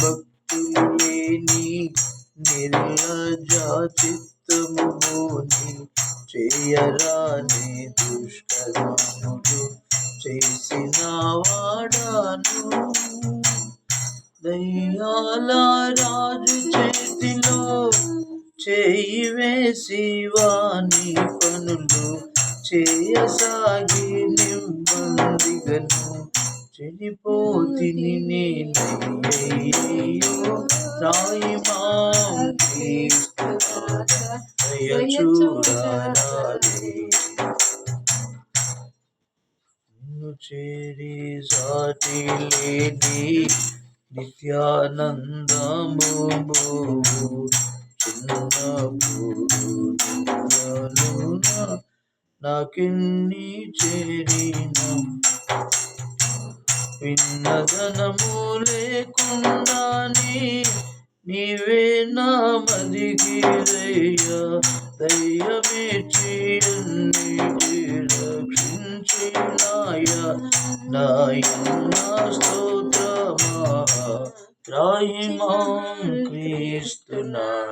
భక్తులేని లేని నిర్లజ చేయరాని దుష్కర్మములు చేసిన వాడాను దయ్యాల రాజు చేతిలో చేయి వేసి వాణి పనులు చేయసాగి నిమ్మందిగను. చెడిపోతిని నేనయ్యే రాయి మాం దయ చూడాలి. నిన్ను చేరి సాటి లేని నిత్యానందము. చిన్నప్పుడు నాకెన్ని చేరిన విన్నదనము లేకుండానే నీవే నా మదిగిరయ్యా దయ్యమేచి అన్నిటి రక్షించినాయ. నాయన స్తోత్రమా. రాయిమాం క్రీస్తునా.